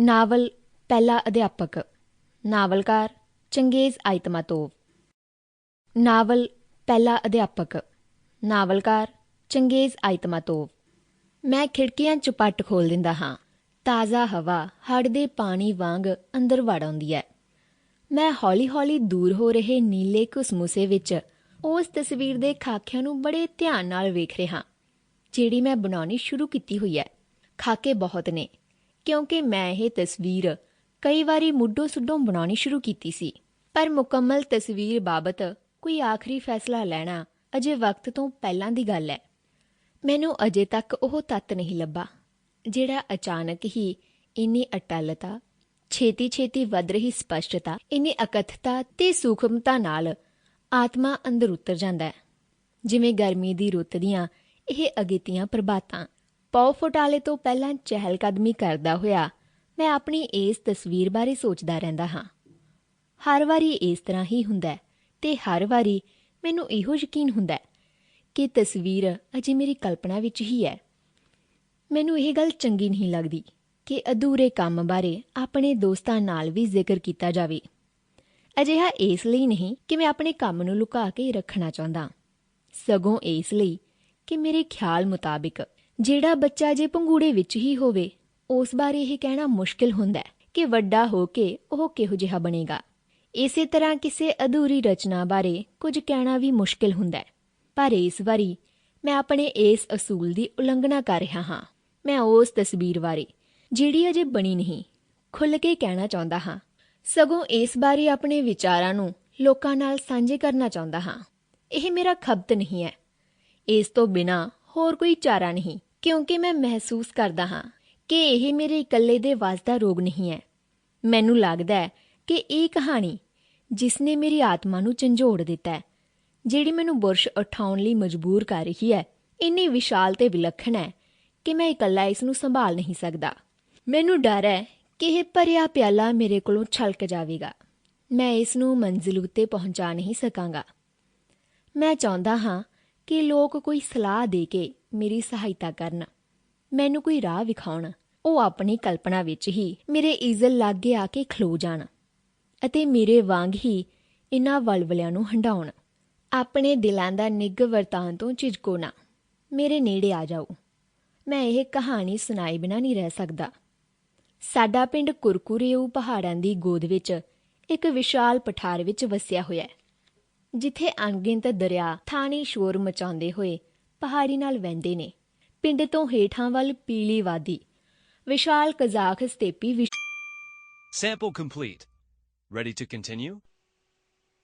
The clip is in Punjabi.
ਨਾਵਲ ਪਹਿਲਾ ਅਧਿਆਪਕ, ਨਾਵਲਕਾਰ ਚੰਗੇਜ਼ ਆਇਤਮਾਤੋਵ। ਨਾਵਲ ਪਹਿਲਾ ਅਧਿਆਪਕ, ਨਾਵਲਕਾਰ ਚੰਗੇਜ਼ ਆਇਤਮਾਤੋਵ। ਮੈਂ ਖਿੜਕੀਆਂ ਚੁਪੱਟ ਖੋਲ ਦਿੰਦਾ ਹਾਂ। ਤਾਜ਼ਾ ਹਵਾ ਹੜ ਦੇ ਪਾਣੀ ਵਾਂਗ ਅੰਦਰ ਵੜ ਆਉਂਦੀ ਹੈ। ਮੈਂ ਹੌਲੀ-ਹੌਲੀ ਦੂਰ ਹੋ ਰਹੇ ਨੀਲੇ ਕੁਸਮੁਸੇ ਵਿੱਚ ਉਸ ਤਸਵੀਰ ਦੇ ਖਾਕਿਆਂ ਨੂੰ ਬੜੇ ਧਿਆਨ ਨਾਲ ਵੇਖ ਰਿਹਾ ਜਿਹੜੀ ਮੈਂ ਬਣਾਉਣੀ ਸ਼ੁਰੂ ਕੀਤੀ ਹੋਈ ਹੈ। ਖਾਕੇ ਬਹੁਤ ਨੇ। ਕਿਉਂਕਿ ਮੈਂ ਇਹ ਤਸਵੀਰ ਕਈ ਵਾਰੀ ਮੁੱਢੋਂ ਸੁੱਢੋਂ ਬਣਾਉਣੀ ਸ਼ੁਰੂ ਕੀਤੀ ਸੀ। ਪਰ ਮੁਕੰਮਲ ਤਸਵੀਰ ਬਾਬਤ ਕੋਈ ਆਖਰੀ ਫੈਸਲਾ ਲੈਣਾ ਅਜੇ ਵਕਤ ਤੋਂ ਪਹਿਲਾਂ ਦੀ ਗੱਲ ਹੈ। ਮੈਨੂੰ ਅਜੇ ਤੱਕ ਉਹ ਤੱਤ ਨਹੀਂ ਲੱਭਾ, ਜਿਹੜਾ ਅਚਾਨਕ ਹੀ ਇੰਨੀ ਅਟਲਤਾ, ਛੇਤੀ-ਛੇਤੀ ਵੱਧ ਰਹੀ ਸਪਸ਼ਟਤਾ, ਇੰਨੀ ਅਕਥਤਾ ਤੇ ਸੂਖਮਤਾ ਨਾਲ ਆਤਮਾ ਅੰਦਰ ਉਤਰ ਜਾਂਦਾ ਹੈ। ਜਿਵੇਂ ਗਰਮੀ ਦੀ ਰੁੱਤ ਦੀਆਂ ਇਹ ਅਗੇਤੀਆਂ ਪ੍ਰਭਾਤਾਂ ਪੌ ਫੁਟਾਲੇ ਤੋਂ ਪਹਿਲਾਂ ਚਹਿਲਕਦਮੀ ਕਰਦਾ ਹੋਇਆ, ਮੈਂ ਆਪਣੀ ਇਸ ਤਸਵੀਰ ਬਾਰੇ ਸੋਚਦਾ ਰਹਿੰਦਾ ਹਾਂ। ਹਰ ਵਾਰੀ ਇਸ ਤਰ੍ਹਾਂ ਹੀ ਹੁੰਦਾ ਹੈ ਤੇ ਹਰ ਵਾਰੀ ਮੈਨੂੰ ਇਹੋ ਯਕੀਨ ਹੁੰਦਾ ਕਿ ਤਸਵੀਰ ਅਜੇ ਮੇਰੀ ਕਲਪਨਾ ਵਿੱਚ ਹੀ ਹੈ। ਮੈਨੂੰ ਇਹ ਗੱਲ ਚੰਗੀ ਨਹੀਂ ਲੱਗਦੀ ਕਿ ਅਧੂਰੇ ਕੰਮ ਬਾਰੇ ਆਪਣੇ ਦੋਸਤਾਂ ਨਾਲ ਵੀ ਜ਼ਿਕਰ ਕੀਤਾ ਜਾਵੇ। ਅਜਿਹਾ ਇਸ ਲਈ ਨਹੀਂ ਕਿ ਮੈਂ ਆਪਣੇ ਕੰਮ ਨੂੰ ਲੁਕਾ ਕੇ ਰੱਖਣਾ ਚਾਹੁੰਦਾ। ਸਗੋਂ ਇਸ ਲਈ ਕਿ ਮੇਰੇ ਖਿਆਲ ਮੁਤਾਬਿਕ ਜਿਹੜਾ ਬੱਚਾ ਜੇ ਪੰਗੂੜੇ ਵਿੱਚ ਹੀ ਹੋਵੇ, ਉਸ ਬਾਰੇ ਇਹ ਕਹਿਣਾ ਮੁਸ਼ਕਿਲ ਹੁੰਦਾ ਹੈ ਕਿ ਵੱਡਾ ਹੋ ਕੇ ਉਹ ਕਿਹੋ ਜਿਹਾ ਬਣੇਗਾ। ਇਸੇ ਤਰ੍ਹਾਂ ਕਿਸੇ ਅਧੂਰੀ ਰਚਨਾ ਬਾਰੇ ਕੁਝ ਕਹਿਣਾ ਵੀ ਮੁਸ਼ਕਿਲ ਹੁੰਦਾ ਹੈ। ਪਰ ਇਸ ਵਾਰੀ ਮੈਂ ਆਪਣੇ ਇਸ ਅਸੂਲ ਦੀ ਉਲੰਘਣਾ ਕਰ ਰਿਹਾ ਹਾਂ। ਮੈਂ ਉਸ ਤਸਵੀਰ ਬਾਰੇ, ਜਿਹੜੀ ਅਜੇ ਬਣੀ ਨਹੀਂ, ਖੁੱਲ੍ਹ ਕੇ ਕਹਿਣਾ ਚਾਹੁੰਦਾ ਹਾਂ। ਸਗੋਂ ਇਸ ਬਾਰੇ ਆਪਣੇ ਵਿਚਾਰਾਂ ਨੂੰ ਲੋਕਾਂ ਨਾਲ ਸਾਂਝੇ ਕਰਨਾ ਚਾਹੁੰਦਾ ਹਾਂ। ਇਹ ਮੇਰਾ ਖਬਤ ਨਹੀਂ ਹੈ। ਇਸ ਤੋਂ ਬਿਨਾ ਹੋਰ ਕੋਈ ਚਾਰਾ ਨਹੀਂ। ਕਿਉਂਕਿ ਮੈਂ ਮਹਿਸੂਸ ਕਰਦਾ ਹਾਂ ਕਿ ਇਹ ਮੇਰੇ ਇਕੱਲੇ ਦੇ ਵਾਸ ਦਾ ਰੋਗ ਨਹੀਂ ਹੈ। ਮੈਨੂੰ ਲੱਗਦਾ ਹੈ ਕਿ ਇਹ ਕਹਾਣੀ ਜਿਸ ਨੇ ਮੇਰੀ ਆਤਮਾ ਨੂੰ ਝੰਜੋੜ ਦਿੱਤਾ ਹੈ, ਜਿਹੜੀ ਮੈਨੂੰ ਬੁਰਸ਼ ਉਠਾਉਣ ਲਈ ਮਜਬੂਰ ਕਰ ਰਹੀ ਹੈ। ਇੰਨੀ ਵਿਸ਼ਾਲ ਤੇ ਵਿਲੱਖਣ ਹੈ ਕਿ ਮੈਂ ਇਕੱਲਾ ਇਸ ਨੂੰ ਸੰਭਾਲ ਨਹੀਂ ਸਕਦਾ। ਮੈਨੂੰ ਡਰ ਹੈ ਕਿ ਇਹ ਭਰਿਆ ਪਿਆਲਾ ਮੇਰੇ ਕੋਲੋਂ ਛਲਕ ਜਾਵੇਗਾ। ਮੈਂ ਇਸ ਨੂੰ ਮੰਜ਼ਿਲ ਉੱਤੇ ਪਹੁੰਚਾ ਨਹੀਂ ਸਕਾਂਗਾ। ਮੈਂ ਚਾਹੁੰਦਾ ਹਾਂ ਕਿ ਲੋਕ ਕੋਈ ਸਲਾਹ ਦੇ ਕੇ ਮੇਰੀ ਸਹਾਇਤਾ ਕਰਨ। ਮੈਨੂੰ ਕੋਈ ਰਾਹ ਵਿਖਾਉਣ। ਉਹ ਆਪਣੀ ਕਲਪਨਾ ਵਿੱਚ ਹੀ ਮੇਰੇ ਈਜ਼ਲ ਲਾਗੇ ਆ ਕੇ ਖਲੋ ਜਾਣ ਅਤੇ ਮੇਰੇ ਵਾਂਗ ਹੀ ਇਨ੍ਹਾਂ ਵਲਵਲਿਆਂ ਨੂੰ ਹੰਡਾਉਣ ਆਪਣੇ ਦਿਲਾਂ ਦਾ ਨਿੱਘ ਵਰਤਾਨ ਤੋਂ ਝਿਜਕੋ ਨਾ। ਮੇਰੇ ਨੇੜੇ ਆ ਜਾਓ। ਮੈਂ ਇਹ ਕਹਾਣੀ ਸੁਣਾਈ ਬਿਨਾ ਨਹੀਂ ਰਹਿ ਸਕਦਾ। ਸਾਡਾ ਪਿੰਡ ਕੁਰਕੁਰੇਊ ਪਹਾੜਾਂ ਦੀ ਗੋਦ ਵਿੱਚ ਇੱਕ ਵਿਸ਼ਾਲ ਪਠਾਰ ਵਿੱਚ ਵਸਿਆ ਹੋਇਆ ਹੈ। ਜਿੱਥੇ ਅਣਗਿਣਤ ਦਰਿਆ ਥਾਣੀ ਸ਼ੋਰ ਮਚਾਉਂਦੇ ਹੋਏ ਪਹਾੜੀ ਨਾਲ ਵਹਿੰਦੇ ਨੇ ਪਿੰਡ ਤੋਂ ਹੇਠਾਂ ਵੱਲ ਪੀਲੀ ਵਾਦੀ, ਵਿਸ਼ਾਲ Kazakh ਸਟੇਪੀ wish- Sample complete. Ready to?